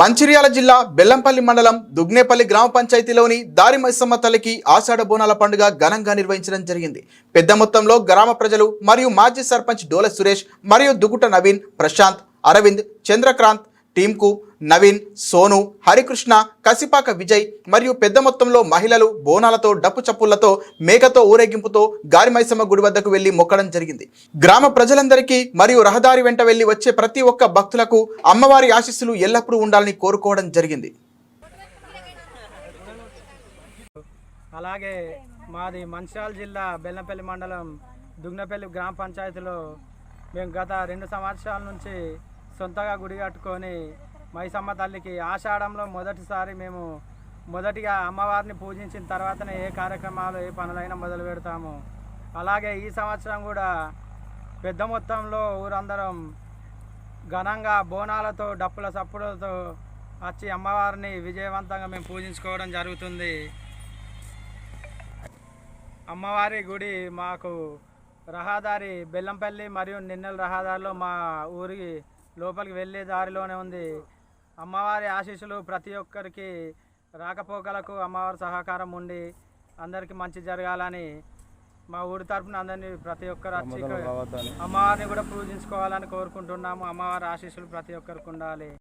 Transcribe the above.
మంచిర్యాల జిల్లా బెల్లంపల్లి మండలం దుగ్నేపల్లి గ్రామ పంచాయతీలోని దారి మైసమ్మ తల్లికి ఆషాఢ బోనాల పండుగ ఘనంగా నిర్వహించడం జరిగింది. పెద్ద మొత్తంలో గ్రామ ప్రజలు మరియు మాజీ సర్పంచ్ డోల సురేష్ మరియు దుగుట నవీన్ ప్రశాంత్ అరవింద్ చంద్రకాంత్ టీంకు నవీన్ సోను హరికృష్ణ కసిపాక విజయ్ మరియు పెద్ద మొత్తంలో మహిళలు బోనాలతో డప్పు చప్పులతో మేకతో ఊరేగింపుతో గారిమైసమ్మ గుడి వద్దకు వెళ్ళి మొక్కడం జరిగింది. గ్రామ ప్రజలందరికీ మరియు రహదారి వెంట వెళ్ళి వచ్చే ప్రతి ఒక్క భక్తులకు అమ్మవారి ఆశీస్సులు ఎల్లప్పుడూ ఉండాలని కోరుకోవడం జరిగింది. అలాగే మాది మంచిర్యాల జిల్లా బెల్లంపల్లి మండలం దుగ్నపల్లి గ్రామ పంచాయతీలో మేము గత రెండు సంవత్సరాల నుంచి సొంతగా గుడి కట్టుకొని మైసమ్మ తల్లికి ఆషాఢంలో మొదటిసారి మేము మొదటిగా అమ్మవారిని పూజించిన తర్వాతనే ఏ కార్యక్రమాలు ఏ పనులైనా మొదలు పెడతాము. అలాగే ఈ సంవత్సరం కూడా పెద్ద మొత్తంలో ఊరందరం ఘనంగా బోనాలతో డప్పుల సప్పులతో వచ్చి అమ్మవారిని విజయవంతంగా మేము పూజించుకోవడం జరుగుతుంది. అమ్మవారి గుడి మాకు రహదారి బెల్లంపల్లి మరియు నిన్నెల రహదారిలో మా ఊరి లోపలికి వెళ్ళే దారిలోనే ఉంది. అమ్మవారి ఆశీస్సులు ప్రతి ఒక్కరికి రాకపోకలకు అమ్మవారి సహకారం ఉండి అందరికీ మంచి జరగాలని మా ఊరి తరపున అందరినీ ప్రతి ఒక్కరు అమ్మవారిని కూడా పూజించుకోవాలని కోరుకుంటున్నాము. అమ్మవారి ఆశీస్సులు ప్రతి ఒక్కరికి ఉండాలి.